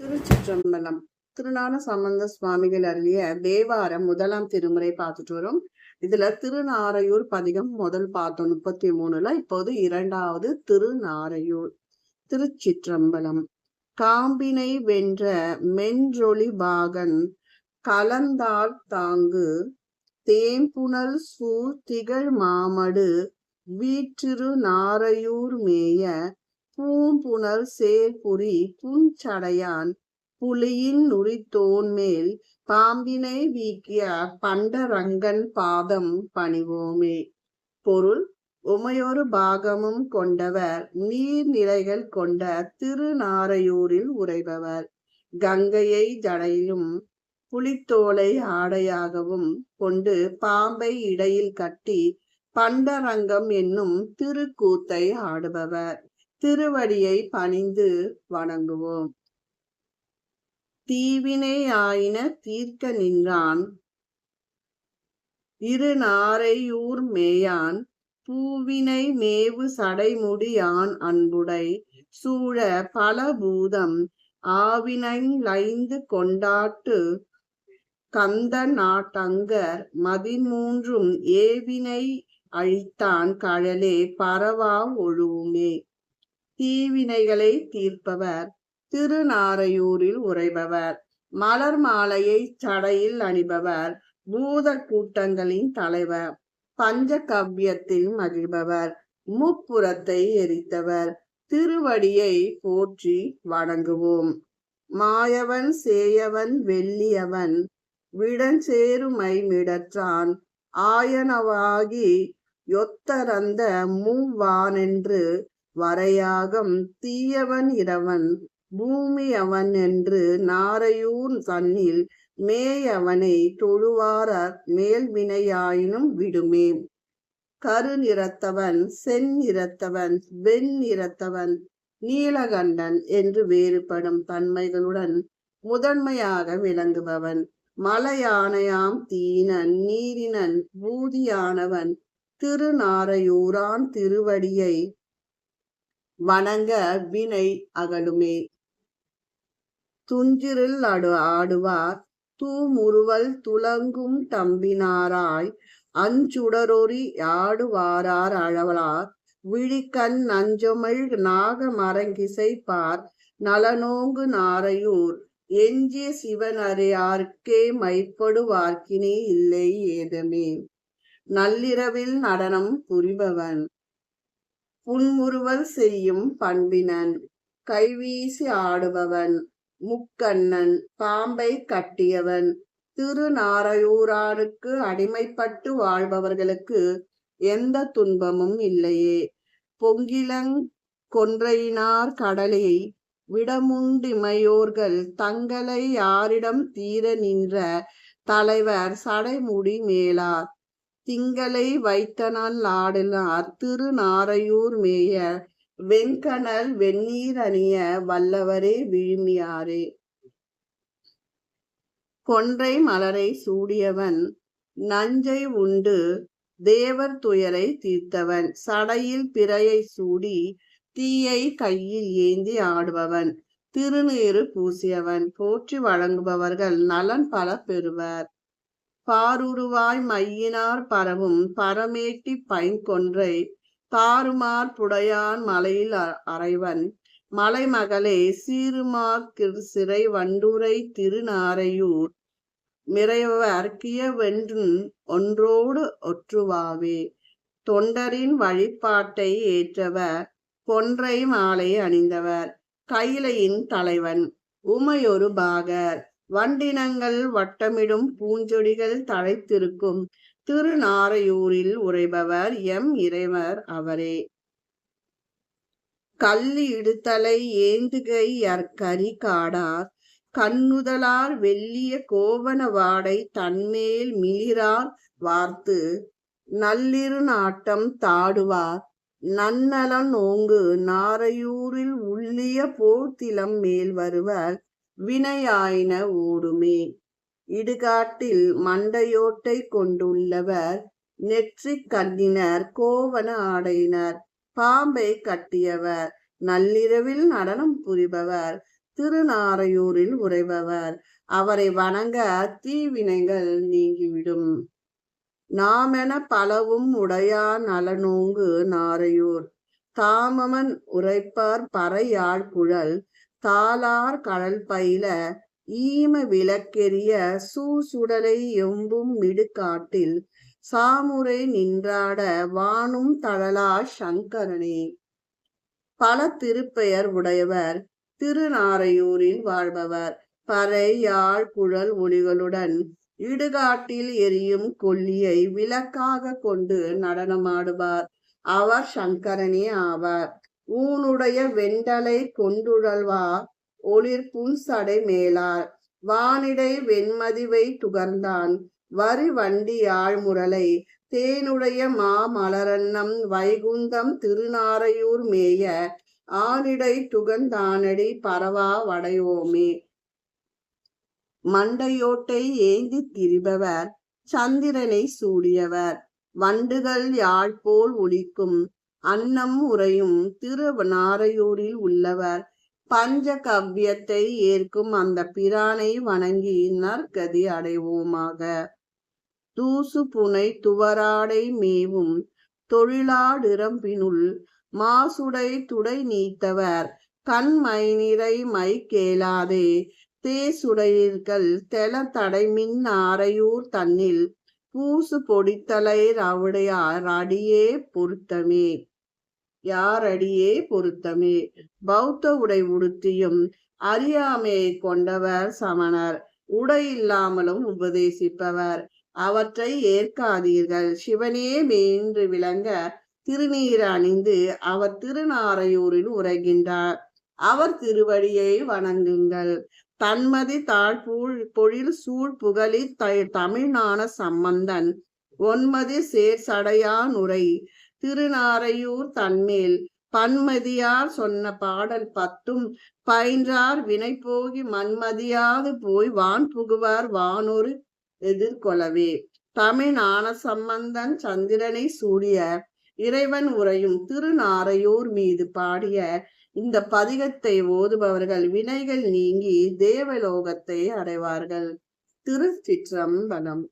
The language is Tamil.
திருச்சிற்றம்பலம். திருநான சம்பந்த சுவாமிகள் அருளிய தேவாரம் முதலாம் திருமுறை பார்த்துட்டு வரும். இதுல திருநாரையூர் பதிகம் முதல் பார்த்தோம் முப்பத்தி மூணுல இப்போது இரண்டாவது திருநாரையூர் திருச்சிற்றம்பலம். காம்பினை வென்ற மென்றொளி பாகன் கலந்தால் தாங்கு தேம்புணல் சூ திகழ் மாமடு வீற்றிரு நாரையூர் மேய பூம்புணர் சேர்புரி புஞ்சடையான் புலியின் நுரித்தோன் மேல் பாம்பினை வீக்கிய பண்டரங்கன் பாதம் பணிவோமே. பொருள் உமையொரு பாகமும் கொண்டவர் நீர்நிலைகள் கொண்ட திருநாரையூரில் உறைபவர். கங்கையை ஜடையிலும் புலித்தோலை ஆடையாகவும் கொண்டு பாம்பை இடையில் கட்டி பண்டரங்கம் என்னும் திருக்கூத்தை ஆடுபவர். திருவடியை பணிந்து வணங்குவோம். தீவினை ஆயின தீர்க்க நின்றான். இரு நாரையூர் மேயான். பூவினை மேவு சடைமுடியான் அன்புடை. சூழ பல பூதம் ஆவினை லைந்து கொண்டாட்டு. கந்த நாட்டங்கர் மதிமூன்றும் ஏவினை அழித்தான் கழலே பரவா ஒழுவுமே. தீவினைகளை தீர்ப்பவர். திருநாரையூரில் உறைபவர். மலர் மாலையை சடையில் அணிபவர். பூத கூட்டங்களின் தலைவர். பஞ்ச கவ்யத்தில் மகிழ்பவர். முப்புறத்தை எரித்தவர். திருவடியை போற்றி வணங்குவோம். மாயவன் சேயவன் வெள்ளியவன். விடஞ்சேருமை மிடற்றான். ஆயனவாகி யொத்தரந்த மூவானென்று வரையாகம் தீயவன் இரவன் பூமி அவன் என்று நாரையூர் தன்னில் மேயவனை தொழுவார மேல் வினையாயினும் விடுமே. கரு நிறத்தவன் செந் நிறத்தவன் வெண் நிறத்தவன் நீலகண்டன் என்று வேறுபடும் தன்மைகளுடன் முதன்மையாக விளங்குபவன். மலையானையாம் தீனன் நீரினன் பூதியானவன் திருநாரையூரான் திருவடியை வணங்க வினை அகலுமே. துஞ்சிரில் அடு ஆடுவார் தூமுறுவல் துலங்கும் தம்பினாராய் அஞ்சுடரொறி ஆடுவாரார் அழவலார் விழிக்கண் நஞ்சமிழ் நாக மரங்கிசைப்பார் நலனோங்கு நாரையூர் எஞ்சிய சிவனறையார்க்கே மைப்படுவார்க்கினே இல்லை ஏதமே. நள்ளிரவில் நடனம் புரிபவன் புன்முறுவல் செய்யும் பண்பினன் கைவீசி ஆடுபவன் முக்கண்ணன் பாம்பை கட்டியவன் திருநாரையூரானுக்கு அடிமைப்பட்டு வாழ்பவர்களுக்கு எந்த துன்பமும் இல்லையே. பொங்கிலங் கொன்றையினார் கடலை விடமுண்டிமையோர்கள் தங்களை யாரிடம் தீர நின்ற தலைவர் சடைமுடி மேலார். திங்களை வைத்தனல் ஆடினார் திருநாரையூர் மேய வெண்கணல் வெந்நீர் அணிய வல்லவரே விழுமியாரே. கொன்றை மலரை சூடியவன் நஞ்சை உண்டு தேவர் துயரை தீர்த்தவன் சடையில் பிறையை சூடி தீயை கையில் ஏந்தி ஆடுபவன் திருநீறு பூசியவன் போற்றி வழங்குபவர்கள் நலன் பல பெறுவர். பாருருவாய் மையினார் பரவும் பரமேட்டி பைங்கொன்றை தாறுமார் புடையான் மலையில் அறைவன். மலைமகளே சீருமார் சிறை வண்டுரை திருநாரையூர் மிறையவர் கியவென்று ஒன்றோடு ஒற்றுவாவே. தொண்டரின் வழிபாட்டை ஏற்றவர் கொன்றை மாலை அணிந்தவர். கைலையின் தலைவன் உமையொரு பாகர். வண்டினங்கள் வட்டமிடும் பூஞ்சொடிகள் தழைத்திருக்கும். திருநாரையூரில் உரைபவர் எம். இறைவர் அவரே. கள்ளி இடுத்தலை ஏந்துகை அற்கரி காடார். கண்ணுதலார் வெள்ளிய கோவன வாடை தன்மேல் மிளிரார் வார்த்து நள்ளிரு நாட்டம் தாடுவார். நன்னலன் ஓங்கு நாரையூரில் உள்ளிய போர்த்திலம் மேல் வருவர். வினையாயின ஓடுமே இடுகாட்டில் மண்டையோட்டை கொண்டுள்ளவர் நெற்றி கண்ணினர் கோவன ஆடையினர் பாம்பை கட்டியவர் நள்ளிரவில் நடனம் புரிபவர் திருநாரையூரில் உறைபவர் அவரை வணங்க தீவினைகள் நீங்கிவிடும். நாமென பலவும் உடையா நலனோங்கு நாரையூர். தாமமன் உரைப்பார் பறையாழ் குழல் தாளார் கடல் பயில ஈம விளக்கெரிய சூசுடலை எம்பும் மிடுகாட்டில் சாமுறை நின்றாட வானும் தழலா சங்கரனே. பல திருப்பெயர் உடையவர் திருநாரையூரில் வாழ்பவர். பறை யாழ் குழல் ஒளிகளுடன் இடுகாட்டில் எரியும் கொல்லியை விளக்காக கொண்டு நடனமாடுவார். அவர் சங்கரனே ஆவார். ஊனுடைய வெண்டலை கொண்டுழல்வா ஒளிர் புன்சடை மேலார் வானிடை வெண்மதிவை துகர்ந்தான் வரி வண்டி யாழ்முரலை தேனுடைய மாமலரன்னம் வைகுந்தம் திருநாரையூர் மேய ஆனிடை துகந்தானடி பரவா வடையோமே. மண்டையோட்டை ஏந்தி திரிபவர் சந்திரனை சூடியவர். வண்டுகள் யாழ் போல் ஒலிக்கும் அன்னம் உறையும் திருநாரையூரில் உள்ளவர். பஞ்ச கவ்யத்தை ஏற்கும் அந்த பிரானை வணங்கி நற்கதி அடைவோமாக. தூசு புனை துவராடை மேவும் தொழிலாடிரம்பினுள் மாசுடை துடை நீத்தவர். கண் மை மை கேளாதே தேசுடையீர்கள் தெல தடைமின் ஆரையூர் தன்னில் பூசு பொடித்தலை ரவுடையார் அடியே பொருத்தமே. யாரடியே பொருத்தமே? பௌத்த உடை உடுத்தியும் அறியாமையை கொண்டவர் சமணர். உடை இல்லாமலும் உபதேசிப்பவர். அவற்றை ஏற்காதீர்கள். சிவனே மேன்று விளங்க திருநீர் அணிந்து அவர் திருநாரையூரில் உரைகின்றார். அவர் திருவடியை வணங்குங்கள். தன்மதி தாழ்பூழ் பொழில் சூழ் புகழி தமிழ்நான சம்பந்தன். ஒன்மதி சேர் சடையான் உரை. திருநாரையூர் தன்மேல் பன்மதியார் சொன்ன பாடல் பத்தும் பயின்றார் வினை போகி மன்மதியாது போய் வான் புகுவார் வானொரு எதிர்கொள்ளவே தமிழ் ஞான சம்பந்தன் சந்திரனை சூடிய இறைவன் உரையும் திருநாரையூர் மீது பாடிய இந்த பதிகத்தை ஓதுபவர்கள் வினைகள் நீங்கி தேவலோகத்தை அடைவார்கள். திருச்சிற்றம்பலம்.